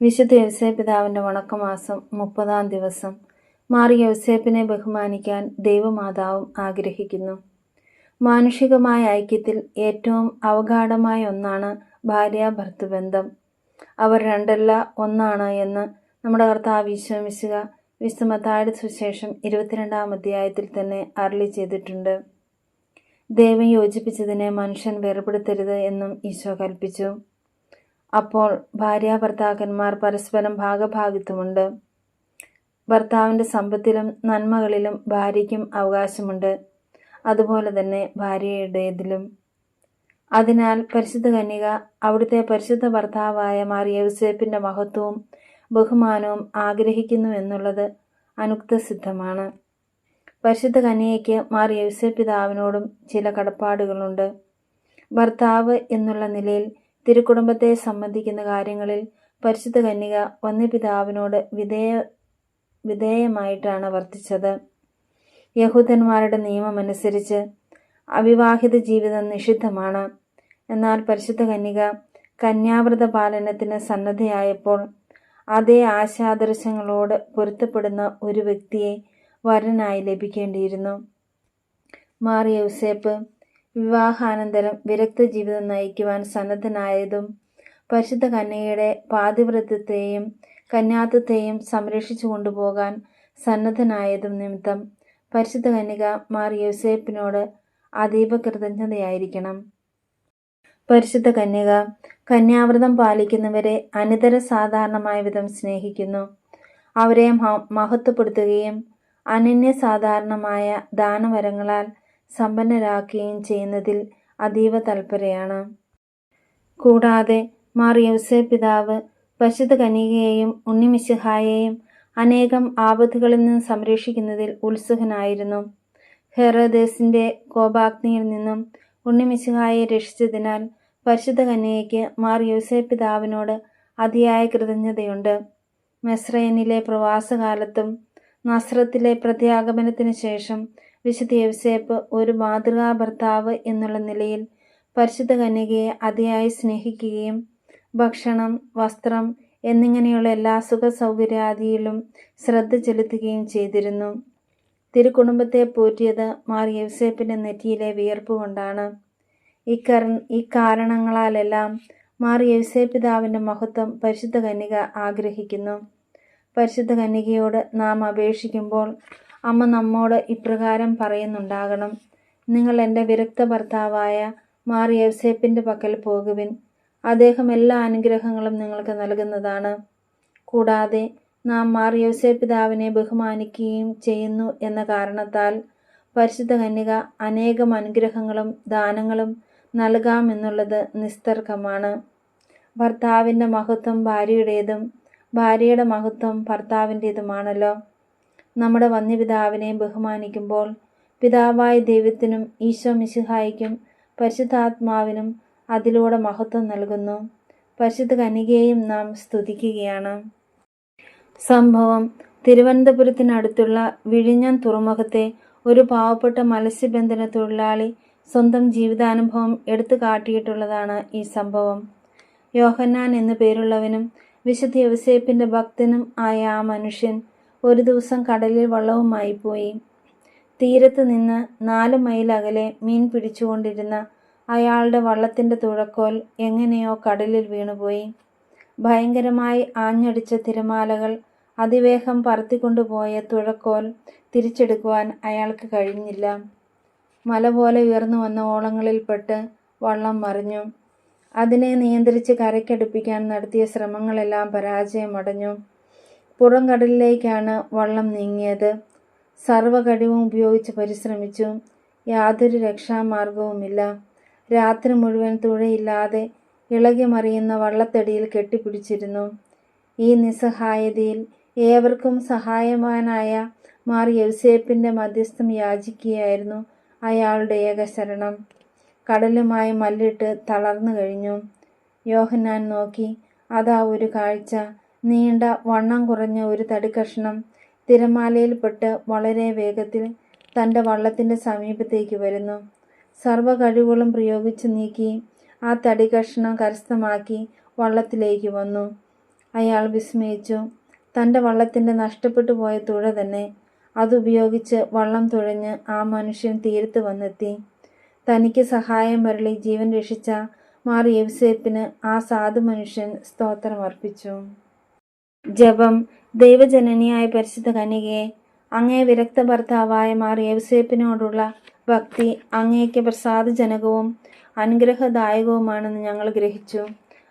വിശുദ്ധ യൗസേ പിതാവിന്റെ വണക്കമാസം മുപ്പതാം ദിവസം മാറിയ യൗസേപ്പിനെ ബഹുമാനിക്കാൻ ദൈവമാതാവും ആഗ്രഹിക്കുന്നു. മാനുഷികമായ ഐക്യത്തിൽ ഏറ്റവും അവഗാഢമായ ഒന്നാണ് ഭാര്യ ഭർത്തൃബന്ധം അവർ രണ്ടല്ല ഒന്നാണ് എന്ന് നമ്മുടെ കർത്താവ് വിശ്വമിശുക വിശ്വമത്തായുടെ സുശേഷം ഇരുപത്തിരണ്ടാം അധ്യായത്തിൽ തന്നെ അരളി ചെയ്തിട്ടുണ്ട്. ദൈവം യോജിപ്പിച്ചതിനെ മനുഷ്യൻ വേർപെടുത്തരുത് എന്നും ഈശോ കൽപ്പിച്ചു. അപ്പോൾ ഭാര്യ ഭർത്താക്കന്മാർ പരസ്പരം ഭാഗഭാഗിത്വമുണ്ട്. ഭർത്താവിന്റെ സമ്പത്തിലും നന്മകളിലും ഭാര്യയ്ക്കും അവകാശമുണ്ട്. അതുപോലെ തന്നെ ഭാര്യയുടേതിലും. അതിനാൽ പരിശുദ്ധ കന്യക അവിടുത്തെ പരിശുദ്ധ ഭർത്താവായ മാറിയ യൂസേപ്പിന്റെ മഹത്വവും ബഹുമാനവും ആഗ്രഹിക്കുന്നു എന്നുള്ളത് അനുക്തസിദ്ധമാണ് പരിശുദ്ധ കന്യയ്ക്ക് മാറിയ യൂസേപ്പ് പിതാവിനോടും ചില കടപ്പാടുകളുണ്ട്. ഭർത്താവ് എന്നുള്ള നിലയിൽ തിരുക്കുടുംബത്തെ സംബന്ധിക്കുന്ന കാര്യങ്ങളിൽ പരിശുദ്ധ കന്യക വന്യപിതാവിനോട് വിധേയ വിധേയമായിട്ടാണ് വർത്തിച്ചത്. യഹൂദന്മാരുടെ നിയമമനുസരിച്ച് അവിവാഹിത ജീവിതം നിഷിദ്ധമാണ്. എന്നാൽ പരിശുദ്ധ കന്യക കന്യാവ്രത പാലനത്തിന് സന്നദ്ധയായപ്പോൾ അതേ ആശാദർശങ്ങളോട് പൊരുത്തപ്പെടുന്ന ഒരു വ്യക്തിയെ വരനായി ലഭിക്കേണ്ടിയിരുന്നു. മാറിയ യൂസേപ്പ് വിവാഹാനന്തരം വിരക്ത ജീവിതം നയിക്കുവാൻ സന്നദ്ധനായതും പരിശുദ്ധ കന്യയുടെ പാതിവ്രതത്തെയും കന്യാത്വത്തെയും സംരക്ഷിച്ചു കൊണ്ടുപോകാൻ സന്നദ്ധനായതും നിമിത്തം പരിശുദ്ധ കന്യക മാർ യൂസേപ്പിനോട് അതീവ കൃതജ്ഞതയായിരിക്കണം. പരിശുദ്ധ കന്യക കന്യാവ്രതം പാലിക്കുന്നവരെ അനിതര സാധാരണമായ വിധം സ്നേഹിക്കുന്നു. അവരെ മഹത്വപ്പെടുത്തുകയും അനന്യ സാധാരണമായ ദാനവരങ്ങളാൽ സമ്പന്നരാക്കുകയും ചെയ്യുന്നതിൽ അതീവ തൽപരയാണ്. കൂടാതെ മാർ യൗസേ പിതാവ് പരിശുദ്ധ കനികയെയും ഉണ്ണിമിശിഹായെയും അനേകം ആപത്തുകളിൽ നിന്ന് സംരക്ഷിക്കുന്നതിൽ ഉത്സുകനായിരുന്നു. ഹെറോദേസിന്റെ കോപാഗ്നിയിൽ നിന്നും ഉണ്ണിമിശിഹായെ രക്ഷിച്ചതിനാൽ പരിശുദ്ധ കന്യകയ്ക്ക് മാർ യൂസേ പിതാവിനോട് അതിയായ കൃതജ്ഞതയുണ്ട്. മെസ്രൈനിലെ പ്രവാസകാലത്തും നസ്രത്തിലെ പ്രത്യാഗമനത്തിന് ശേഷം വിശുദ്ധ യവസേപ്പ് ഒരു മാതൃകാ ഭർത്താവ് എന്നുള്ള നിലയിൽ പരിശുദ്ധ കന്യകയെ അതിയായി സ്നേഹിക്കുകയും ഭക്ഷണം വസ്ത്രം എന്നിങ്ങനെയുള്ള എല്ലാ സുഖ സൗകര്യാദിയിലും ശ്രദ്ധ ചെലുത്തുകയും ചെയ്തിരുന്നു. തിരുക്കുടുംബത്തെ പോറ്റിയത് മാർ യവസേപ്പിന്റെ നെറ്റിയിലെ വിയർപ്പ് കൊണ്ടാണ്. ഇക്കര ഇക്കാരണങ്ങളാലെല്ലാം മാർ യൗസേപ്പിതാവിന്റെ മഹത്വം പരിശുദ്ധ കന്യക ആഗ്രഹിക്കുന്നു. പരിശുദ്ധ കന്യകയോട് നാം അപേക്ഷിക്കുമ്പോൾ അമ്മ നമ്മോട് ഇപ്രകാരം പറയുന്നുണ്ടാകണം. നിങ്ങൾ എന്റെ വിരക്ത ഭർത്താവായ മാർ യവസേപ്പിന്റെ പക്കൽ പോകുവിൻ. അദ്ദേഹം എല്ലാ അനുഗ്രഹങ്ങളും നിങ്ങൾക്ക് നൽകുന്നതാണ്. കൂടാതെ നാം മാർ യവസേ പിതാവിനെ ബഹുമാനിക്കുകയും ചെയ്യുന്നു എന്ന കാരണത്താൽ പരിശുദ്ധ കന്യക അനേകം അനുഗ്രഹങ്ങളും ദാനങ്ങളും നൽകാമെന്നുള്ളത് നിസ്തർക്കമാണ്. ഭർത്താവിന്റെ മഹത്വം ഭാര്യയുടേതും ഭാര്യയുടെ മഹത്വം ഭർത്താവിന്റേതുമാണല്ലോ. നമ്മുടെ വന്യപിതാവിനെ ബഹുമാനിക്കുമ്പോൾ പിതാവായ ദൈവത്തിനും ഈശോ മിശിഹായിക്കും പരിശുദ്ധാത്മാവിനും അതിലൂടെ മഹത്വം നൽകുന്നു. പരിശുദ്ധ കനികയെയും നാം സ്തുതിക്കുകയാണ്. സംഭവം തിരുവനന്തപുരത്തിനടുത്തുള്ള വിഴിഞ്ഞം തുറമുഖത്തെ ഒരു പാവപ്പെട്ട മത്സ്യബന്ധന തൊഴിലാളി സ്വന്തം ജീവിതാനുഭവം എടുത്തു കാട്ടിയിട്ടുള്ളതാണ് ഈ സംഭവം. യോഹന്നാൻ എന്നു പേരുള്ളവനും വിശുദ്ധ യവസേപ്പിന്റെ ഭക്തനും ആയ ആ മനുഷ്യൻ ഒരു ദിവസം കടലിൽ വള്ളവുമായി പോയി. തീരത്ത് നിന്ന് നാല് മൈൽ അകലെ മീൻ പിടിച്ചുകൊണ്ടിരുന്ന അയാളുടെ വള്ളത്തിന്റെ തുഴക്കോൽ എങ്ങനെയോ കടലിൽ വീണുപോയി. ഭയങ്കരമായി ആഞ്ഞടിച്ച തിരമാലകൾ അതിവേഗം പറത്തിക്കൊണ്ടുപോയ തുഴക്കോൽ തിരിച്ചെടുക്കുവാൻ അയാൾക്ക് കഴിഞ്ഞില്ല. മല പോലെ ഉയർന്നു വന്ന ഓളങ്ങളിൽപ്പെട്ട് വള്ളം മറിഞ്ഞു. അതിനെ നിയന്ത്രിച്ച് കരയ്ക്കടുപ്പിക്കാൻ നടത്തിയ ശ്രമങ്ങളെല്ലാം പരാജയമടഞ്ഞു. പുറം കടലിലേക്കാണ് വള്ളം നീങ്ങിയത്. സർവകഴിവും ഉപയോഗിച്ച് പരിശ്രമിച്ചു. യാതൊരു രക്ഷാമാർഗവുമില്ല. രാത്രി മുഴുവൻ തുഴയില്ലാതെ ഇളകി മറിയുന്ന വള്ളത്തടിയിൽ കെട്ടിപ്പിടിച്ചിരുന്നു. ഈ നിസ്സഹായതയിൽ ഏവർക്കും സഹായവാനായ മാർ യൗസേപ്പിന്റെ മധ്യസ്ഥം യാചിക്കുകയായിരുന്നു അയാളുടെ ഏകശരണം. കടലുമായി മല്ലിട്ട് തളർന്നു കഴിഞ്ഞു. യോഹന്നാൻ നോക്കി അതാ ഒരു കാഴ്ച. നീണ്ട വണ്ണം കുറഞ്ഞ ഒരു തടിക്കഷ്ണം തിരമാലയിൽപ്പെട്ട് വളരെ വേഗത്തിൽ തന്റെ വള്ളത്തിന്റെ സമീപത്തേക്ക് വരുന്നു. സർവ കഴിവുകളും പ്രയോഗിച്ച് നീക്കി ആ തടി കഷ്ണം കരസ്ഥമാക്കി വള്ളത്തിലേക്ക് വന്നു. അയാൾ വിസ്മയിച്ചു. തന്റെ വള്ളത്തിന്റെ നഷ്ടപ്പെട്ടു പോയ തുഴ തന്നെ അതുപയോഗിച്ച് വള്ളം തുഴഞ്ഞ് ആ മനുഷ്യൻ തീരത്ത് വന്നെത്തി. തനിക്ക് സഹായം വരളി ജീവൻ രക്ഷിച്ച മാർ യവ്സേപ്പിന് ആ സാധു മനുഷ്യൻ സ്തോത്രം അർപ്പിച്ചു. ജപം ദൈവജനനിയായ പരിശുദ്ധ കന്യകയെ അങ്ങേ വിരക്ത ഭർത്താവായ മാർ യവസേപ്പിനോടുള്ള ഭക്തി അങ്ങേക്ക് പ്രസാദജനകവും അനുഗ്രഹദായകവുമാണെന്ന് ഞങ്ങൾ ഗ്രഹിച്ചു.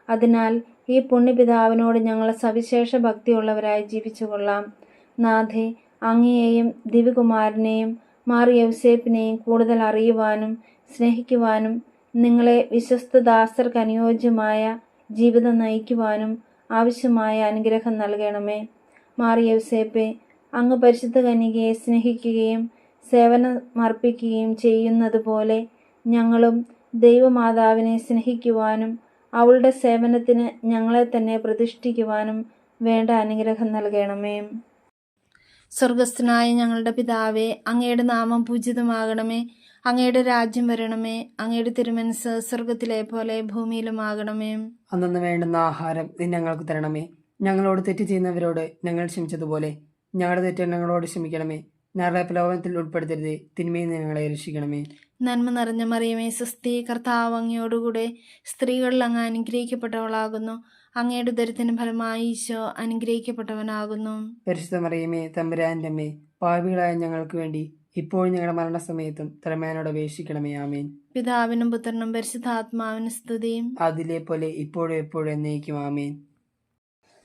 അതിനാൽ ഈ പുണ്യപിതാവിനോട് ഞങ്ങൾ സവിശേഷ ഭക്തിയുള്ളവരായി ജീവിച്ചു കൊള്ളാം നാഥെ അങ്ങയെയും ദിവികുമാരനെയും മാർ കൂടുതൽ അറിയുവാനും സ്നേഹിക്കുവാനും നിങ്ങളെ വിശ്വസ്തദാസർക്ക് അനുയോജ്യമായ ജീവിതം നയിക്കുവാനും ആവശ്യമായ അനുഗ്രഹം നൽകണമേ. മാറിയ യവ്സേപ്പെ അങ്ങ് പരിശുദ്ധ കന്യകയെ സ്നേഹിക്കുകയും സേവനമർപ്പിക്കുകയും ചെയ്യുന്നത് പോലെ ഞങ്ങളും ദൈവമാതാവിനെ സ്നേഹിക്കുവാനും അവളുടെ സേവനത്തിന് ഞങ്ങളെ തന്നെ പ്രതിഷ്ഠിക്കുവാനും വേണ്ട അനുഗ്രഹം നൽകണമേ. സ്വർഗസ്ഥനായ ഞങ്ങളുടെ പിതാവേ അങ്ങയുടെ നാമം പൂജിതമാകണമേ. അങ്ങയുടെ രാജ്യം വരണമേ അങ്ങയുടെ തിരുമനസ് സ്വർഗത്തിലെ പോലെ ഭൂമിയിലുമാകണമേ. അന്നു വേണ്ടുന്ന ആഹാരം നീ ഞങ്ങൾക്ക് തരണമേ. ഞങ്ങളോട് തെറ്റ് ചെയ്യുന്നവരോട് ഞങ്ങൾ ക്ഷമിച്ചതുപോലെ ഞങ്ങളുടെ തെറ്റ് ഞങ്ങളോട് ക്ഷമിക്കണമേ. ഞങ്ങളുടെ പ്രലോഭനത്തിൽ ഉൾപ്പെടുത്തരുതേ തിന്മയിൽ നിന്ന് ഞങ്ങളെ രക്ഷിക്കണമേ. നന്മ നിറഞ്ഞ മറിയമേ സുസ്ഥി കർത്താവ് അങ്ങയോടുകൂടെ സ്ത്രീകളിൽ അങ്ങ് അനുഗ്രഹിക്കപ്പെട്ടവളാകുന്നു. അങ്ങയുടെ ദരിദ്രത്തിന് ഫലമായി ഈശോ അനുഗ്രഹിക്കപ്പെട്ടവനാകുന്നു. പരിശുദ്ധ മറിയമേ തമ്പുരാന്റെ അമ്മേ പാപികളായ ഞങ്ങൾക്ക് വേണ്ടി ഇപ്പോഴും ഞങ്ങളുടെ മരണസമയത്തും തിരമേനോട് അപേക്ഷിക്കണമേ ആമേൻ. പിതാവിനും പുത്രനും പരിശുദ്ധാത്മാവിനും സ്തുതിയും. അതിലെ പോലെ ഇപ്പോഴും എപ്പോഴും എന്നേക്കും ആമേൻ.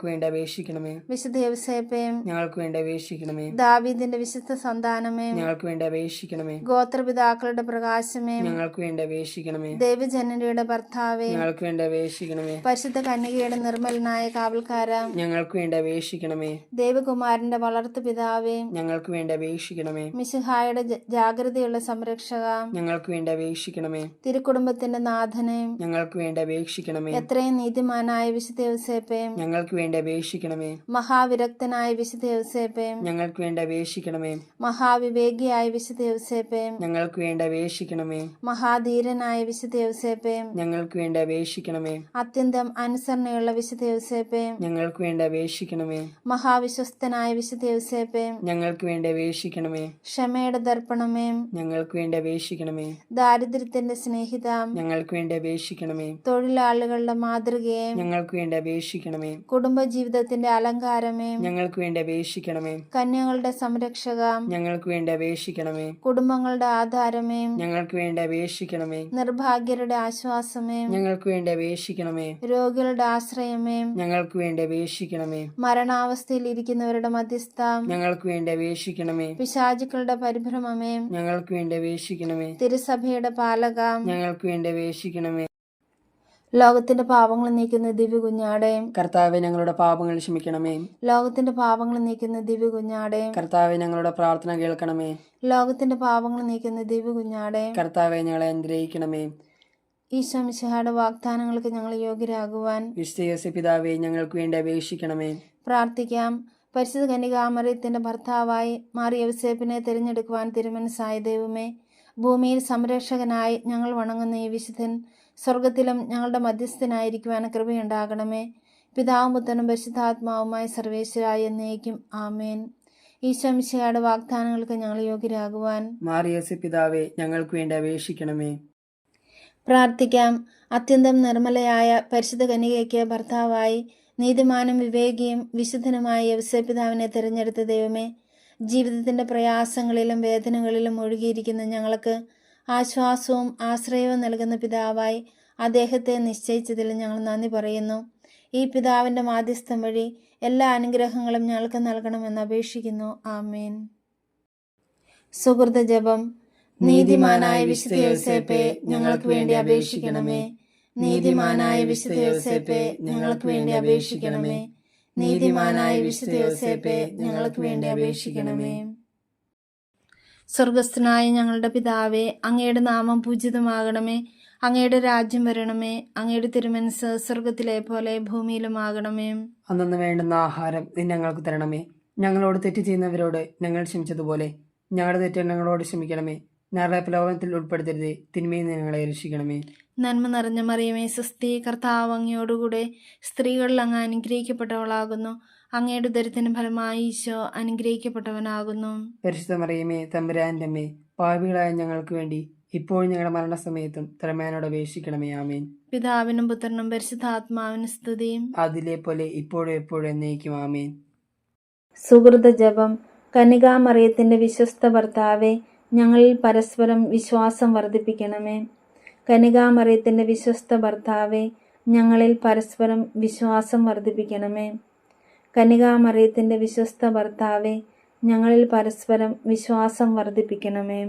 ഞങ്ങൾക്ക് വേണ്ടി അപേക്ഷിക്കണമേ വിശുദ്ധ യവസേപ്പയും ഞങ്ങൾക്ക് വേണ്ടി അപേക്ഷിക്കണമേ ദാവീദിന്റെ വിശുദ്ധ സന്താനമേ ഞങ്ങൾക്ക് വേണ്ടി അപേക്ഷിക്കണമേ ഗോത്രപിതാക്കളുടെ പ്രകാശമേ ഞങ്ങൾക്ക് വേണ്ടി അപേക്ഷിക്കണമേ ദേവജനരുടെ ഭർത്താവേ ഞങ്ങൾക്ക് വേണ്ടി അപേക്ഷിക്കണമേ പരിശുദ്ധ കന്യകയുടെ നിർമ്മലനായ കാവൽക്കാര ഞങ്ങൾക്ക് വേണ്ടി അപേക്ഷിക്കണമേ ദേവകുമാരന്റെ വളർത്തു പിതാവേ ഞങ്ങൾക്ക് വേണ്ടി അപേക്ഷിക്കണമേ മിശിഹായുടെ ജാഗ്രതയുള്ള സംരക്ഷക ഞങ്ങൾക്ക് വേണ്ടി അപേക്ഷിക്കണമേ തിരുക്കുടുംബത്തിന്റെ നാഥനെ ഞങ്ങൾക്ക് വേണ്ടി അപേക്ഷിക്കണമേ എത്രയും നീതിമാനായ വിശുദ്ധ യവസേപ്പയും ഞങ്ങൾക്ക് വേണ്ടി അപേക്ഷിക്കണമേ. മഹാവിരക്തനായ വിശുദ്ധ ഞങ്ങൾക്ക് വേണ്ടി അപേക്ഷിക്കണമേ. മഹാവിവേകിയായ വിശുദ്ധ ഞങ്ങൾക്ക് വേണ്ടി അപേക്ഷിക്കണമേ. മഹാധീരനായ വിശുദ്ധ ഞങ്ങൾക്ക് വേണ്ടി അപേക്ഷിക്കണമേ. അത്യന്തം അനുസരണയുള്ള വിശുദ്ധ ഞങ്ങൾക്ക് വേണ്ടി അപേക്ഷിക്കണമേ. മഹാവിശ്വസ്തനായ വിശുദ്ധ ഞങ്ങൾക്ക് വേണ്ടി അപേക്ഷിക്കണമേ. ക്ഷമയുടെ ദർപ്പണമേ. ഞങ്ങൾക്ക് വേണ്ടി അപേക്ഷിക്കണമേ. ദാരിദ്ര്യത്തിന്റെ സ്നേഹിത. ഞങ്ങൾക്ക് വേണ്ടി അപേക്ഷിക്കണമേ. തൊഴിലാളികളുടെ മാതൃകയെ. ഞങ്ങൾക്ക് വേണ്ടി അപേക്ഷിക്കണമേ. കുടുംബജീവിതത്തിന്റെ അലങ്കാരമേ. ഞങ്ങൾക്ക് വേണ്ടി അപേക്ഷിക്കണമേ. കന്യകളുടെ സംരക്ഷക. ഞങ്ങൾക്ക് വേണ്ടി അപേക്ഷിക്കണമേ. കുടുംബങ്ങളുടെ ആധാരമേ. ഞങ്ങൾക്ക് വേണ്ടി അപേക്ഷിക്കണമേ. നിർഭാഗ്യരുടെ ആശ്വാസമേ. ഞങ്ങൾക്ക് വേണ്ടി അപേക്ഷിക്കണമേ. രോഗികളുടെ ആശ്രയമേ. ഞങ്ങൾക്ക് വേണ്ടി അപേക്ഷിക്കണമേ. മരണാവസ്ഥയിൽ ഇരിക്കുന്നവരുടെ മധ്യസ്ഥ. ഞങ്ങൾക്ക് വേണ്ടി അപേക്ഷിക്കണമേ. പിശാചുക്കളുടെ പരിഭ്രമമേ. ഞങ്ങൾക്ക് വേണ്ടി അപേക്ഷിക്കണമേ. തിരുസഭയുടെ പാലക. ഞങ്ങൾക്ക് വേണ്ടി അപേക്ഷിക്കണമേ. ലോകത്തിന്റെ പാപങ്ങൾ നീക്കുന്ന ദിവ്യ കുഞ്ഞാടെ കർത്താവെ ഞങ്ങളുടെ പാപങ്ങൾ ക്ഷമിക്കണമേ. ലോകത്തിന്റെ പാപങ്ങൾ നീക്കുന്ന ദിവ്യ കുഞ്ഞാടെ കർത്താവെ ഞങ്ങളുടെ പ്രാർത്ഥന കേൾക്കണമേ. ലോകത്തിന്റെ പാപങ്ങൾ നീക്കുന്ന ദിവ്യ കുഞ്ഞാടെ കർത്താവെ ഞങ്ങളെ അനുഗ്രഹിക്കണമേ. ഈശോ മിശിഹായുടെ വാഗ്ദാനങ്ങൾക്ക് ഞങ്ങൾ യോഗ്യരാകുവാൻ വിശ്വസി പിതാവെ ഞങ്ങൾക്ക് വേണ്ടി അപേക്ഷിക്കണമേ. പ്രാർത്ഥിക്കാം. പരിശുദ്ധ കന്യകാമറിയത്തിന്റെ ഭർത്താവായി മാറിയ യവസേപ്പിനെ തിരഞ്ഞെടുക്കുവാൻ തിരുമനസായ ദൈവമേ ഭൂമിയിൽ സംരക്ഷകനായി ഞങ്ങൾ വണങ്ങുന്ന ഈ വിശുദ്ധൻ സ്വർഗത്തിലും ഞങ്ങളുടെ മധ്യസ്ഥനായിരിക്കുവാൻ കൃപയുണ്ടാകണമേ. പിതാവും പുത്രനും പരിശുദ്ധാത്മാവുമായ സർവേശ്വരായ എന്നേക്കും ആമേൻ. ഈശോമിശയുടെ വാഗ്ദാനങ്ങൾക്ക് ഞങ്ങൾ യോഗ്യരാകുവാൻ മാറിയസ് പിതാവെ ഞങ്ങൾക്ക് വേണ്ടി അപേക്ഷിക്കണമേ. പ്രാർത്ഥിക്കാം. അത്യന്തം നിർമ്മലയായ പരിശുദ്ധ കന്യകയ്ക്ക് ഭർത്താവായി നീതിമാനും വിവേകിയും വിശുദ്ധനുമായ യവസപിതാവിനെ തിരഞ്ഞെടുത്ത ദൈവമേ ജീവിതത്തിന്റെ പ്രയാസങ്ങളിലും വേദനകളിലും ഒഴുകിയിരിക്കുന്ന ഞങ്ങൾക്ക് ആശ്വാസവും ആശ്രയവും നൽകുന്ന പിതാവായി അദ്ദേഹത്തെ നിശ്ചയിച്ചതിൽ ഞങ്ങൾ നന്ദി പറയുന്നു. ഈ പിതാവിന്റെ മാധ്യസ്ഥം വഴി എല്ലാ അനുഗ്രഹങ്ങളും ഞങ്ങൾക്ക് നൽകണമെന്ന് അപേക്ഷിക്കുന്നു. ആമേൻ. സുഹൃത ജപം. നീതിമാനായ വിശുദ്ധ ഞങ്ങൾക്ക് വേണ്ടി അപേക്ഷിക്കണമേ. നീതിമാനായ വിശുദ്ധ ഞങ്ങൾക്ക് വേണ്ടി അപേക്ഷിക്കണമേ. നീതിമാനായ വിശുദ്ധ ഞങ്ങൾക്ക് വേണ്ടി അപേക്ഷിക്കണമേ. സ്വർഗസ്ഥനായ ഞങ്ങളുടെ പിതാവേ അങ്ങയുടെ നാമം പൂജിതമാകണമേ. അങ്ങയുടെ രാജ്യം വരണമേ. അങ്ങയുടെ തിരുമനസ് സ്വർഗത്തിലെ പോലെ ഭൂമിയിലുമാകണമേ. അന്നു വേണ്ടുന്ന ആഹാരം നീ ഞങ്ങൾക്ക് തരണമേ. ഞങ്ങളോട് തെറ്റ് ചെയ്യുന്നവരോട് ഞങ്ങൾ ക്ഷമിച്ചതുപോലെ ഞങ്ങളുടെ തെറ്റ് ഞങ്ങളോട് ക്ഷമിക്കണമേ. ഞങ്ങളെ പ്രലോഭനത്തിൽ ഉൾപ്പെടുത്തരുതേ. തിന്മയിൽ ഞങ്ങളെ രക്ഷിക്കണമേ. നന്മ നിറഞ്ഞ മറിയമേ സ്വസ്തി കർത്താവ് അങ്ങയോടുകൂടെ സ്ത്രീകളിൽ അങ്ങ് അനുഗ്രഹിക്കപ്പെട്ടവളാകുന്നു. അങ്ങയുടെ ഉദരത്തിന് ഫലമായി ഈശോ അനുഗ്രഹിക്കപ്പെട്ടവനാകുന്നു. പരിശുദ്ധ മറിയമേ തമ്പുരാന്റെ അമ്മേ പാപികളായ ഞങ്ങൾക്ക് വേണ്ടി ഇപ്പോഴും ഞങ്ങളുടെ മരണസമയത്തും തിരമേനോട് അപേക്ഷിക്കണമേ ആമേൻ. പിതാവിനും പുത്രനും പരിശുദ്ധാത്മാവിനും സ്തുതിയും അതിലെ പോലെ ഇപ്പോഴും എപ്പോഴും എന്നേക്കും ആമേൻ. സുഹൃത ജപം കനികാമറിയത്തിന്റെ വിശ്വസ്ത ഭർത്താവെ ഞങ്ങളിൽ പരസ്പരം വിശ്വാസം വർദ്ധിപ്പിക്കണമേ. കനികാമറിയത്തിന്റെ വിശ്വസ്ത ഭർത്താവെ ഞങ്ങളിൽ പരസ്പരം വിശ്വാസം വർദ്ധിപ്പിക്കണമേ. കനികാമറിയത്തിന്റെ വിശ്വസ്ത ഭർത്താവെ ഞങ്ങളിൽ പരസ്പരം വിശ്വാസം വർദ്ധിപ്പിക്കണമേ.